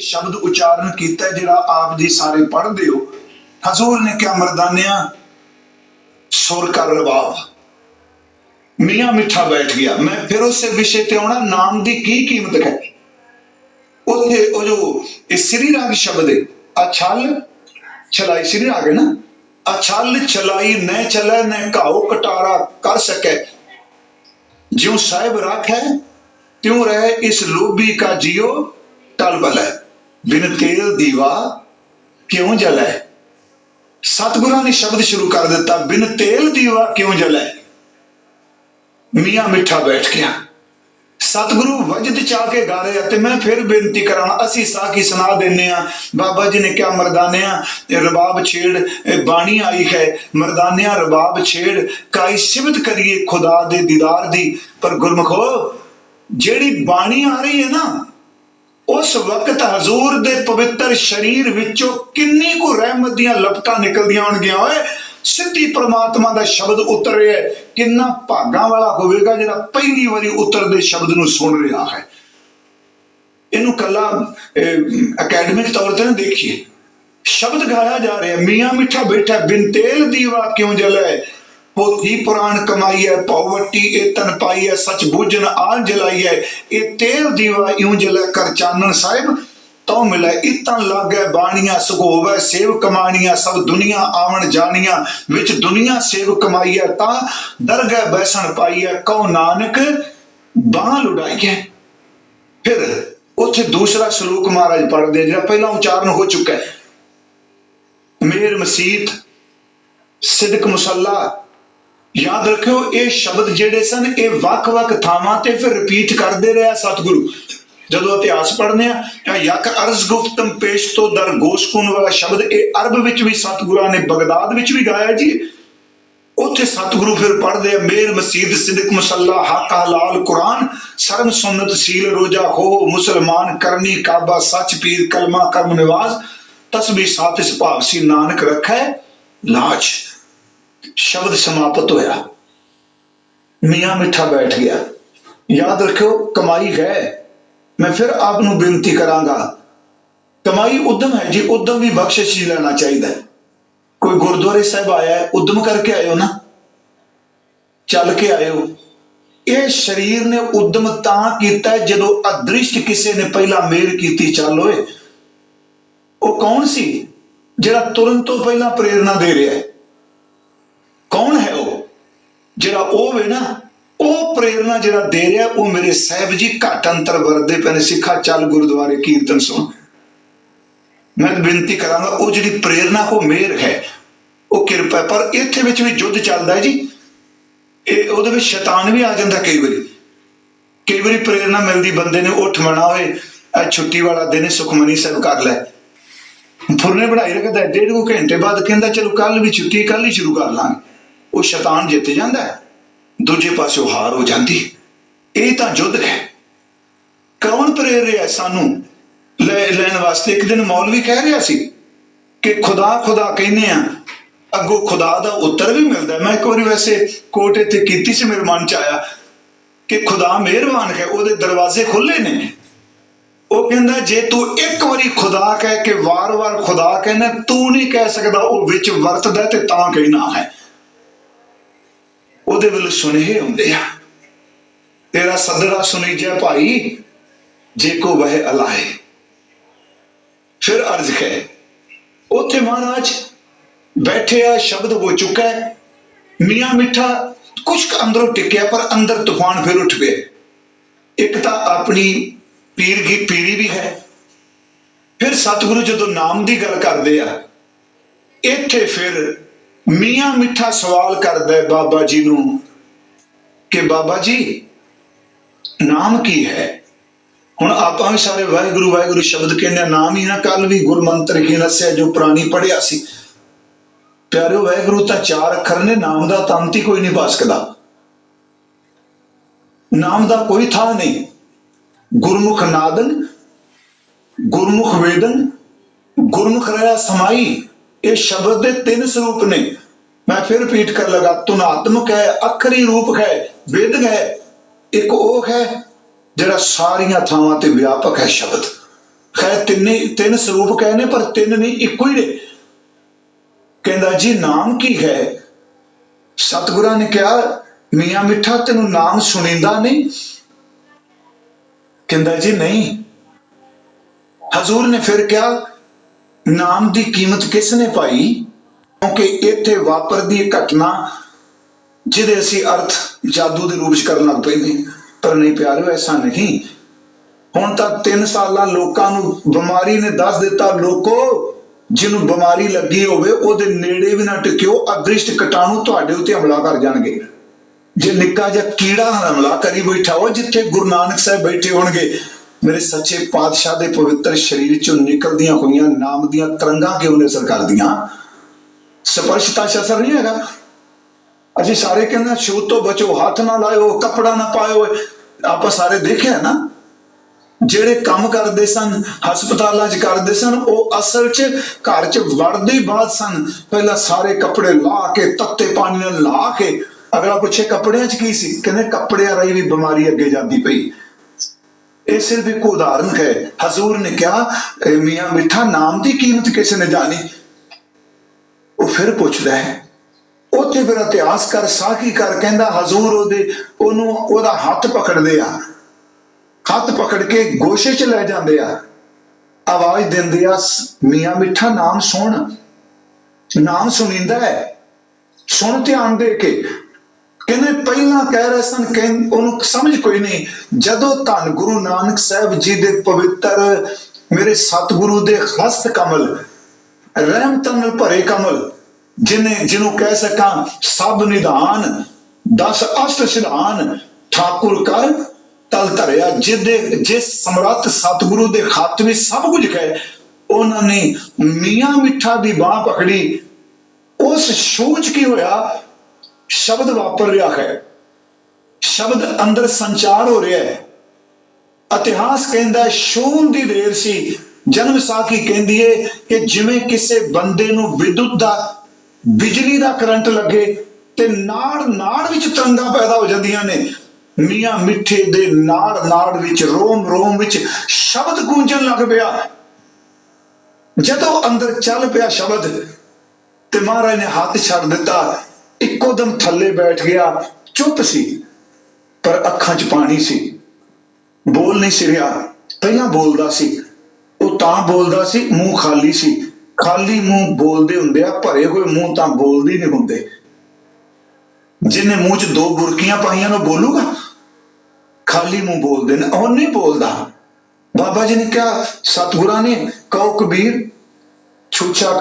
ਸ਼ਬਦ ਉਚਾਰਨ ਕੀਤਾ ਜਿਹੜਾ ਆਪ ਜੀ ਸਾਰੇ ਪੜ੍ਹਦੇ ਹੋ। ਹਜ਼ੂਰ ਨੇ ਕਿਹਾ, ਮਰਦਾਨਿਆਂ, ਸੁਰ ਕਰ ਰਬਾਬ ਮੀਆਂ ਮਿੱਠਾ ਬੈਠ ਗਿਆ। ਮੈਂ ਫਿਰ ਉਸੇ ਵਿਸ਼ੇ ਤੇ ਆਉਣਾ, ਨਾਮ ਦੀ ਕੀ ਕੀਮਤ ਹੈ? ਉੱਥੇ ਉਹ ਜੋ ਇਹ ਸ੍ਰੀ ਰਾਗ ਸ਼ਬਦ ਹੈ, ਅਛਲ, ਛਲਾਈ, ਸ੍ਰੀ ਰਾਗ ਹੈ ਨਾ? ਅਛਲ, ਛਲਾਈ, ਨੈ ਚਲੇ ਨੈ ਘਾਉ, ਕਟਾਰਾ ਕਰ ਸਕੈ। ਜਿਉ ਸਾਹਿਬ ਰਾਖੈ, ਤਿਉ ਰਹਿ ਇਸ ਲੋਭੀ ਕਾ ਜਿਉ ਟਲ ਬਲੈ। ਬਿਨ ਤੇਲ ਦੀਵਾ ਕਿਉਂ ਜਲੈ? ਸਤਿਗੁਰਾਂ ਨੇ ਸ਼ਬਦ ਸ਼ੁਰੂ ਕਰ ਦਿੱਤਾ, ਬਿਨ ਤੇਲ ਦੀਵਾ ਕਿਉਂ ਜਲੈ? ਮੀਆਂ ਮਿੱਠਾ ਬੈਠ ਗਿਆ। ਸਤਿਗੁਰੂ ਵਜਦ ਚਾ ਕੇ ਗਾ ਰਹੇ ਤੇ ਮੈਂ ਫਿਰ ਬੇਨਤੀ ਕਰਾਂ ਅਸੀਂ ਸਾਖੀ ਸੁਣਾ ਦਿੰਨੇ ਆ ਬਾਬਾ ਜੀ ਨੇ ਕਿਹਾ, ਮਰਦਾਨਿਆਂ, ਇਹ ਰਬਾਬ ਛੇੜ, ਇਹ ਬਾਣੀ ਆਈ ਹੈ, ਮਰਦਾਨਿਆਂ, ਰਬਾਬ ਛੇੜ ਕਾਈ ਸਿਮਤ ਕਰੀਏ ਖੁਦਾ ਦੇ ਦੀਦਾਰ ਦੀ। ਪਰ ਗੁਰਮਖੋ, ਜਿਹੜੀ ਬਾਣੀ ਆ ਰਹੀ ਹੈ ਨਾ ਉਸ ਵਕਤ ਹਜ਼ੂਰ ਦੇ ਪਵਿੱਤਰ ਸਰੀਰ ਵਿੱਚੋਂ ਕਿੰਨੀ ਕੁ ਰਹਿਮਤ ਦੀਆਂ ਲਪਟਾਂ ਨਿਕਲਦੀਆਂ ਹੋਣਗੀਆਂ? ਓਏ, ਸਿੱਧੀ ਪ੍ਰਮਾਤਮਾ ਦਾ ਸ਼ਬਦ ਉਤਰ ਰਿਹਾ ਹੈ। ਕਿੰਨਾ ਭਾਗਾਂ ਵਾਲਾ ਹੋਵੇਗਾ ਜਿਹੜਾ ਪਹਿਲੀ ਵਾਰੀ ਉਤਰਦੇ ਸ਼ਬਦ ਨੂੰ ਸੁਣ ਰਿਹਾ ਹੈ। ਇਹਨੂੰ ਕੱਲਾ ਅਕੈਡਮਿਕ ਤੌਰ ਤੇ ਨਾ ਦੇਖੀਏ। ਸ਼ਬਦ ਗਾਇਆ ਜਾ ਰਿਹਾ, ਮੀਆਂ ਮਿੱਠਾ ਬੈਠਾ ਬਿਨ ਤੇਲ ਦੀਵਾ ਕਿਉਂ ਜਲੇ ਪੋਥੀ ਪੁਰਾਣ ਕਮਾਈ ਹੈ ਇਹ ਤਨ ਪਾਈ ਹੈ, ਸੱਚ ਆਲ ਜਲਾਈ ਇਹ ਤੇਲ ਦੀਵਾ ਇਉਂ ਜਲੇ ਕਰ ਚਾਨਣ ਸਾਹਿਬ, ਤਉ ਮਿਲੇ ਇਤਾਂ ਲਾਗੇ ਬਾਣੀਆਂ, ਸੁਗੋਵੇ ਸੇਵ ਕਮਾਣੀਆਂ, ਸਭ ਦੁਨੀਆ ਆਵਣ ਜਾਣੀਆਂ, ਵਿੱਚ ਦੁਨੀਆ ਸੇਵ ਕਮਾਈਐ ਤਾਂ ਦਰਗਹਿ ਬੈਸਣ ਪਾਈਐ ਕਉ ਨਾਨਕ ਬਾਹ ਲੁੜਾਈਐ ਫਿਰ ਉੱਥੇ ਦੂਸਰਾ ਸ਼ਲੋਕ ਮਹਾਰਾਜ ਪੜ੍ਹਦੇ ਜਿਹੜਾ ਪਹਿਲਾਂ ਉਚਾਰਨ ਹੋ ਚੁੱਕਾ ਹੈ। ਮੇਰ ਮਸੀਤ, ਸਿਦਕ ਮੁਸੱਲਾ ਯਾਦ ਰੱਖਿਓ, ਇਹ ਸ਼ਬਦ ਜਿਹੜੇ ਸਨ, ਇਹ ਵੱਖ-ਵੱਖ ਥਾਵਾਂ ਤੇ ਫਿਰ ਰਿਪੀਟ ਕਰਦੇ ਰਿਹਾ ਸਤਿਗੁਰੂ। ਜਦੋਂ ਇਤਿਹਾਸ ਪੜ੍ਹਨੇ ਆ, ਤਾਂ ਯਕ ਅਰਜ਼ ਗੁਫਤਮ ਪੇਸ਼ ਤੋਂ ਦਰ ਗੋਸ਼ਕੂਨ ਵਾਲਾ ਸ਼ਬਦ, ਇਹ ਅਰਬ ਵਿੱਚ ਵੀ ਸਤਿਗੁਰਾਂ ਨੇ ਬਗਦਾਦ ਵਿੱਚ ਵੀ ਗਾਇਆ ਜੀ। ਉੱਥੇ ਸਤਿਗੁਰੂ ਫਿਰ ਪੜ੍ਹਦੇ ਆ, ਮੇਰ ਮਸੀਦ ਸਿਦਕ ਮੁਸੱਲਾ, ਹੱਕ ਹਲਾਲ ਕੁਰਾਨ ਸਰਮ ਸੁਨਨਤ ਸੀਲ ਰੋਜਾ ਹੋ, ਮੁਸਲਮਾਨ ਕਰਨੀ ਕਾਬਾ ਸੱਚ ਪੀਰ ਕਲਮਾ ਕਰਮ ਨਿਵਾਸ, ਤਸਬੀਹ ਸਾਥ ਇਸ ਭਾਵ ਸੀ ਨਾਨਕ ਰੱਖੈ, ਲਾਜ। ਸ਼ਬਦ ਸਮਾਪਤ ਹੋਇਆ। ਮੀਆਂ ਮਿੱਠਾ ਬੈਠ ਗਿਆ। ਯਾਦ ਰੱਖਿਓ, ਕਮਾਈ ਹੈ। ਮੈਂ ਫਿਰ ਆਪ ਨੂੰ ਬੇਨਤੀ ਕਰਾਂਗਾ। ਕਮਾਈ ਉਦਮ ਹੈ ਜੀ, ਉਦਮ ਵੀ ਬਖਸ਼ਿਸ਼ ਹੀ ਲੈਣਾ ਚਾਹੀਦਾ ਕੋਈ ਗੁਰਦੁਆਰੇ ਸਾਹਿਬ ਆਇਆ ਹੈ, ਉਦਮ ਕਰਕੇ ਆਇਓ ਨਾ। ਚੱਲ ਕੇ ਆਇਓ। ਇਹ ਸਰੀਰ ਨੇ ਉਦਮ ਤਾਂ ਕੀਤਾ ਜਦੋਂ ਅਦ੍ਰਿਸ਼ਟ ਕਿਸੇ ਨੇ ਪਹਿਲਾਂ ਮੇਲ ਕੀਤੀ, ਚੱਲ ਓਏ। ਉਹ ਕੌਣ ਸੀ ਜਿਹੜਾ ਤੁਰਨ ਤੋਂ ਪਹਿਲਾਂ ਪ੍ਰੇਰਣਾ ਦੇ ਰਿਹਾ ਹੈ ਕੌਣ ਹੈ ਉਹ ਜਿਹੜਾ ਉਹ ਵੇ ਨਾ, ਉਹ ਪ੍ਰੇਰਣਾ ਜਿਹੜਾ ਦੇ ਰਿਹਾ, ਉਹ ਮੇਰੇ ਸਾਹਿਬ ਜੀ ਘੱਟ ਅੰਤਰ ਵਰਦੇ ਪਏ ਨੇ। ਸਿੱਖਾ ਚੱਲ ਗੁਰਦੁਆਰੇ ਕੀਰਤਨ ਸੁਣ ਮੈਂ ਬੇਨਤੀ ਕਰਾਂਗਾ, ਉਹ ਜਿਹੜੀ ਪ੍ਰੇਰਣਾ, ਉਹ ਮੇਰ ਹੈ। ਉਹ ਕਿਰਪਾ ਪਰ ਇੱਥੇ ਵਿੱਚ ਵੀ ਯੁੱਧ ਚੱਲਦਾ ਹੈ ਜੀ। ਇਹ ਉਹਦੇ ਵਿੱਚ ਸ਼ੈਤਾਨ ਵੀ ਆ ਜਾਂਦਾ ਕਈ ਵਾਰੀ। ਕਈ ਵਾਰੀ ਪ੍ਰੇਰਣਾ ਮਿਲਦੀ ਬੰਦੇ ਨੇ, ਉੱਠ ਮਣਾ ਹੋਏ ਅੱਜ ਛੁੱਟੀ ਵਾਲਾ ਦਿਨ ਸੁਖਮਨੀ ਸਾਹਿਬ ਕਰ ਲੈ। ਫੁਰਨੇ ਬਣਾਈ ਰੱਖਦਾ ਡੇਢ ਕੁ ਘੰਟੇ ਬਾਅਦ ਕਹਿੰਦਾ, ਚਲੋ ਕੱਲ ਵੀ ਛੁੱਟੀ ਕੱਲ ਹੀ ਸ਼ੁਰੂ ਕਰ ਲਾਂਗੇ। ਉਹ ਸ਼ੈਤਾਨ ਜਿੱਤ ਜਾਂਦਾ ਹੈ। ਦੂਜੇ ਪਾਸੇ ਹਾਰ ਹੋ ਜਾਂਦੀ। ਇਹ ਤਾਂ ਯੁੱਧ ਹੈ। ਕੌਣ ਪ੍ਰੇਰ ਰਿਹਾ ਸਾਨੂੰ? ਲੈ, ਲੈਣ ਵਾਸਤੇ ਇੱਕ ਦਿਨ ਮੌਲਵੀ ਕਹਿ ਰਿਹਾ ਸੀ ਕਿ ਖੁਦਾ ਖੁਦਾ ਕਹਿੰਦੇ ਆ, ਅੱਗੋਂ ਖੁਦਾ ਦਾ ਉੱਤਰ ਵੀ ਮਿਲਦਾ ਮੈਂ ਇੱਕ ਵਾਰੀ ਵੈਸੇ ਕੋਟ ਇੱਥੇ ਕੀਤੀ ਸੀ, ਮੇਰੇ ਮਨ ਚ ਆਇਆ ਕਿ ਖੁਦਾ ਮਿਹਰਬਾਨ ਹੈ, ਉਹਦੇ ਦਰਵਾਜ਼ੇ ਖੁੱਲੇ ਨੇ। ਉਹ ਕਹਿੰਦਾ, ਜੇ ਤੂੰ ਇੱਕ ਵਾਰੀ ਖੁਦਾ ਕਹਿ ਕੇ ਵਾਰ-ਵਾਰ ਖੁਦਾ ਕਹਿੰਦਾ, ਤੂੰ ਨਹੀਂ ਕਹਿ ਸਕਦਾ, ਉਹ ਵਿੱਚ ਵਰਤਦਾ ਤੇ ਤਾਂ ਕਹਿਣਾ ਹੈ। ਉਹਦੇ ਵੱਲੋਂ ਸੁਨੇਹੇ ਹੁੰਦੇ ਆ। ਤੇਰਾ ਸਦਰਾ ਸੁਨੀਜੈ ਭਾਈ, ਜੇ ਕੋ ਵਹਿ ਅਲਾਏ ਫਿਰ ਅਰਜ਼ ਹੈ ਉੱਥੇ ਮਹਾਰਾਜ ਬੈਠੇ ਆ ਸ਼ਬਦ ਹੋ ਚੁੱਕਾ ਹੈ। ਮੀਆਂ ਮਿੱਠਾ ਕੁਛ ਅੰਦਰੋਂ ਟਿਕਿਆ, ਪਰ ਅੰਦਰ ਤੂਫਾਨ ਫਿਰ ਉੱਠ ਪਿਆ। ਇੱਕ ਤਾਂ ਆਪਣੀ ਪੀਰ ਕੀ ਪੀਰੀ ਵੀ ਹੈ। ਫਿਰ ਸਤਿਗੁਰੂ ਜਦੋਂ ਨਾਮ ਦੀ ਗੱਲ ਕਰਦੇ ਆ, ਇੱਥੇ ਫਿਰ ਮੀਆਂ ਮਿੱਠਾ ਸਵਾਲ ਕਰਦਾ ਹੈ ਬਾਬਾ ਜੀ ਨੂੰ ਕਿ ਬਾਬਾ ਜੀ, ਨਾਮ ਕੀ ਹੈ? ਹੁਣ ਆਪਾਂ ਵੀ ਸਾਰੇ ਵਾਹਿਗੁਰੂ ਵਾਹਿਗੁਰੂ ਸ਼ਬਦ ਕਹਿੰਦੇ ਆ, ਨਾਮ ਹੀ ਨਾ ਕੱਲ ਵੀ ਗੁਰਮੰਤਰ ਹੀ ਨਸਿਆ ਜੋ ਪ੍ਰਾਣੀ ਪੜਿਆ ਸੀ। ਪਿਆਰਿਓ, ਵਾਹਿਗੁਰੂ ਤਾਂ ਚਾਰ ਅੱਖਰ ਨੇ, ਨਾਮ ਦਾ ਤੰਤ ਹੀ ਕੋਈ ਨਹੀਂ ਪਾ ਸਕਦਾ ਨਾਮ ਦਾ ਕੋਈ ਥਾਂ ਨਹੀਂ। ਗੁਰਮੁਖ ਨਾਦਨ, ਗੁਰਮੁਖ ਵੇਦਨ, ਗੁਰਮੁਖ ਰਹਾ ਸਮਾਈ ਇਹ ਸ਼ਬਦ ਦੇ ਤਿੰਨ ਸਰੂਪ ਨੇ। ਮੈਂ ਫਿਰ ਰਿਪੀਟ ਕਰ ਲਗਾ ਤੁਨਾਤਮਕ ਹੈ, ਅਖਰੀ ਰੂਪ ਹੈ, ਵੇਦ ਹੈ, ਇੱਕ ਉਹ ਹੈ, ਜਿਹੜਾ ਸਾਰੀਆਂ ਥਾਵਾਂ ਤੇ ਵਿਆਪਕ ਹੈ ਸ਼ਬਦ। ਖੈਰ, ਤਿੰਨੇ ਤਿੰਨ ਸਰੂਪ ਕਹਿੰਦੇ ਪਰ ਤਿੰਨ ਨਹੀਂ, ਇੱਕੋ ਹੀ ਨੇ। ਕਹਿੰਦਾ, ਜੀ, ਨਾਮ ਕੀ ਹੈ? ਸਤਿਗੁਰਾਂ ਨੇ ਕਿਹਾ, ਮੀਆਂ ਮਿੱਠਾ, ਤੈਨੂੰ ਨਾਮ ਸੁਣੀਂਦਾ ਨਹੀਂ? ਕਹਿੰਦਾ, ਜੀ, ਨਹੀਂ। ਹਜ਼ੂਰ ਨੇ ਫਿਰ ਕਿਹਾ ਨਾਮ ਦੀ ਕੀਮਤ ਕਿਸ ਨੇ ਪਾਈ? ਕਿਉਂਕਿ ਇੱਥੇ ਵਾਪਰਦੀ ਘਟਨਾ ਜਿਹਦੇ ਅਸੀਂ ਅਰਥ ਜਾਦੂ ਦੇ ਰੂਪ ਚ ਕਰਨ ਲੱਗ ਪਏ ਨੇ। ਪਰ ਨਹੀਂ ਪਿਆਰਿਓ, ਐਸਾ ਨਹੀਂ। ਹੁਣ ਤਾਂ 3 ਸਾਲਾਂ ਲੋਕਾਂ ਨੂੰ ਬਿਮਾਰੀ ਨੇ ਦੱਸ ਦਿੱਤਾ, ਲੋਕੋ, ਜਿਹਨੂੰ ਬਿਮਾਰੀ ਲੱਗੀ ਹੋਵੇ, ਉਹਦੇ ਨੇੜੇ ਵੀ ਨਾ ਟਿਕਿਓ, ਅਦ੍ਰਿਸ਼ਟ ਕਟਾਣੂ ਤੁਹਾਡੇ ਉੱਤੇ ਹਮਲਾ ਕਰ ਜਾਣਗੇ। ਜੇ ਨਿੱਕਾ ਜਿਹਾ ਕੀੜਾ ਹਮਲਾ ਕਰੀ ਬੈਠਾ ਹੋ ਜਿੱਥੇ ਗੁਰੂ ਨਾਨਕ ਸਾਹਿਬ ਬੈਠੇ ਹੋਣਗੇ ਮੇਰੇ ਸੱਚੇ ਪਾਤਸ਼ਾਹ ਦੇ ਪਵਿੱਤਰ ਸਰੀਰ ਚੋਂ ਨਿਕਲਦੀਆਂ ਹੋਈਆਂ ਨਾਮ ਦੀਆਂ ਤਰੰਗਾਂ ਕਿਉਂ ਨੇ ਸਰਕਾਰ ਦੀਆਂ ਸਪਰਸ਼ਤਾ ਅਸਰ ਨਹੀਂ ਹੈਗਾ। ਅਸੀਂ ਸਾਰੇ ਕਹਿੰਦੇ ਛੂਤ ਤੋਂ ਬਚੋ, ਹੱਥ ਨਾ ਲਾਇਓ, ਕੱਪੜਾ ਨਾ ਪਾਇਓ। ਆਪਾਂ ਸਾਰੇ ਦੇਖਿਆ ਨਾ, ਜਿਹੜੇ ਕੰਮ ਕਰਦੇ ਸਨ, ਹਸਪਤਾਲਾਂ 'ਚ ਕਰਦੇ ਸਨ, ਉਹ ਅਸਲ 'ਚ ਘਰ 'ਚ ਵੜਦੇ ਹੀ ਬਾਅਦ ਸਨ। ਪਹਿਲਾਂ ਸਾਰੇ ਕੱਪੜੇ ਲਾ ਕੇ, ਤੱਤੇ ਪਾਣੀ ਨਾਲ ਲਾ ਕੇ, ਅਗਲਾ ਪੁੱਛੇ, ਕੱਪੜਿਆਂ 'ਚ ਕੀ ਸੀ? ਕਹਿੰਦੇ, ਕੱਪੜਿਆਂ ਰਾਹੀਂ ਵੀ ਬਿਮਾਰੀ ਅੱਗੇ ਜਾਂਦੀ ਪਈ। ਇਹ ਸਿਰਫ ਇੱਕ ਉਦਾਹਰਨ ਹੈ। ਹਜ਼ੂਰ ਨੇ ਕਿਹਾ ਮੀਆਂ ਮਿੱਠਾ ਨਾਮ ਦੀ ਕੀਮਤ ਕਿਸ ਨੇ ਜਾਣੀ? ਉਹ ਫਿਰ ਪੁੱਛਦਾ ਹੈ, ਉੱਥੇ ਫਿਰ ਇਤਿਹਾਸ ਕਰ ਸਾਖੀ ਕਰ? ਕਹਿੰਦਾ, ਹਜ਼ੂਰ ਉਹਦੇ, ਉਹਨੂੰ, ਉਹਦਾ ਹੱਥ ਪਕੜਦੇ ਆ। ਹੱਥ ਪਕੜ ਕੇ ਗੋਸ਼ੇ ਚ ਲੈ ਜਾਂਦੇ ਆ। ਆਵਾਜ਼ ਦਿੰਦੇ ਆ, ਮੀਆਂ ਮਿੱਠਾ ਨਾਮ ਸੁਣ। ਨਾਮ ਸੁਣੀਂਦਾ ਹੈ। ਸੁਣ ਧਿਆਨ ਦੇ ਕੇ ਕਹਿੰਦੇ ਪਹਿਲਾਂ ਕਹਿ ਰਹੇ ਸਨ ਕਿ ਉਹਨੂੰ ਸਮਝ ਕੋਈ ਨਹੀਂ। ਜਦੋਂ ਧੰਨ ਗੁਰੂ ਨਾਨਕ ਸਾਹਿਬ ਜੀ ਦੇ ਪਵਿੱਤਰ ਮੇਰੇ ਸਤਿਗੁਰੂ ਦੇ ਹਸਤ ਕਮਲ, ਰਹਿਮਤਾਂ ਨਾਲ ਭਰੇ ਕਮਲ, ਜਿਨੇ ਜਿਹਨੂੰ ਕਹਿ ਸਕਾਂ, ਸਭ ਨਿਧਾਨ, ਦਸ ਅਸ਼ਟ ਸਿਧਾਨ, ਠਾਕੁਰ ਕਰ, ਤਲ ਧਰਿਆ, ਜਿਹਦੇ ਜਿਸ ਸਮਰੱਥ ਸਤਿਗੁਰੂ ਦੇ ਖੱਤ ਵਿੱਚ ਸਭ ਕੁਝ ਹੈ, ਉਹਨਾਂ ਨੇ ਮੀਆਂ ਮਿੱਠਾ ਦੀ ਬਾਹ ਪਕੜੀ। ਉਸ ਸੋਚ ਕੀ ਹੋਇਆ? ਸ਼ਬਦ ਵਾਪਰ ਰਿਹਾ ਹੈ। ਸ਼ਬਦ ਅੰਦਰ ਸੰਚਾਰ ਹੋ ਰਿਹਾ ਹੈ। ਇਤਿਹਾਸ ਕਹਿੰਦਾ ਹੈ, ਸ਼ੂਨ ਦੀ ਦੇਰ ਸੀ। ਜਨਮ ਸਾਖੀ ਕਹਿੰਦੀ ਏ ਕਿ ਜਿਵੇਂ ਕਿਸੇ ਬੰਦੇ ਨੂੰ ਵਿਦੁੱਤ ਦਾ ਬਿਜਲੀ ਦਾ ਕਰੰਟ ਲੱਗੇ ਤੇ ਨਾੜ ਨਾੜ ਵਿੱਚ ਤਰੰਗਾਂ ਪੈਦਾ ਹੋ ਜਾਂਦੀਆਂ ਨੇ। ਮੀਆਂ ਮਿੱਠੇ ਦੇ ਨਾੜ ਨਾੜ ਵਿੱਚ ਰੋਮ ਰੋਮ ਵਿੱਚ ਸ਼ਬਦ ਗੂੰਜਣ ਲੱਗ ਪਿਆ। ਜਦੋਂ ਅੰਦਰ ਚੱਲ ਪਿਆ ਸ਼ਬਦ ਤੇ ਮਹਾਰਾਜ ਨੇ ਹੱਥ ਛੱਡ ਦਿੱਤਾ ਇੱਕੋ ਦਮ ਥੱਲੇ ਬੈਠ ਗਿਆ, ਚੁੱਪ ਸੀ, ਪਰ ਅੱਖਾਂ 'ਚ ਪਾਣੀ ਸੀ। ਬੋਲ ਨਹੀਂ ਸੀ ਰਿਹਾ। ਪਹਿਲਾਂ ਬੋਲਦਾ ਸੀ। ਉਹ ਤਾਂ ਬੋਲਦਾ ਸੀ, ਮੂੰਹ ਖਾਲੀ ਸੀ। ਖਾਲੀ ਮੂੰਹ ਬੋਲਦੇ ਹੁੰਦੇ ਆ, ਭਰੇ ਹੋਏ ਮੂੰਹ ਤਾਂ ਬੋਲਦੇ ਨਹੀਂ ਹੁੰਦੇ। ਜਿਹਨੇ ਮੂੰਹ 'ਚ ਦੋ ਬੁਰਕੀਆਂ ਪਾਈਆਂ ਨੂੰ ਬੋਲੂਗਾ? ਖਾਲੀ ਮੂੰਹ ਬੋਲਦੇ ਨੇ, ਉਹ ਨਹੀਂ ਬੋਲਦਾ। ਬਾਬਾ ਜੀ ਨੇ ਕਿਹਾ, ਸਤਿਗੁਰਾਂ ਨੇ, ਕਹੋ ਕਬੀਰ, ਛੂਛਾ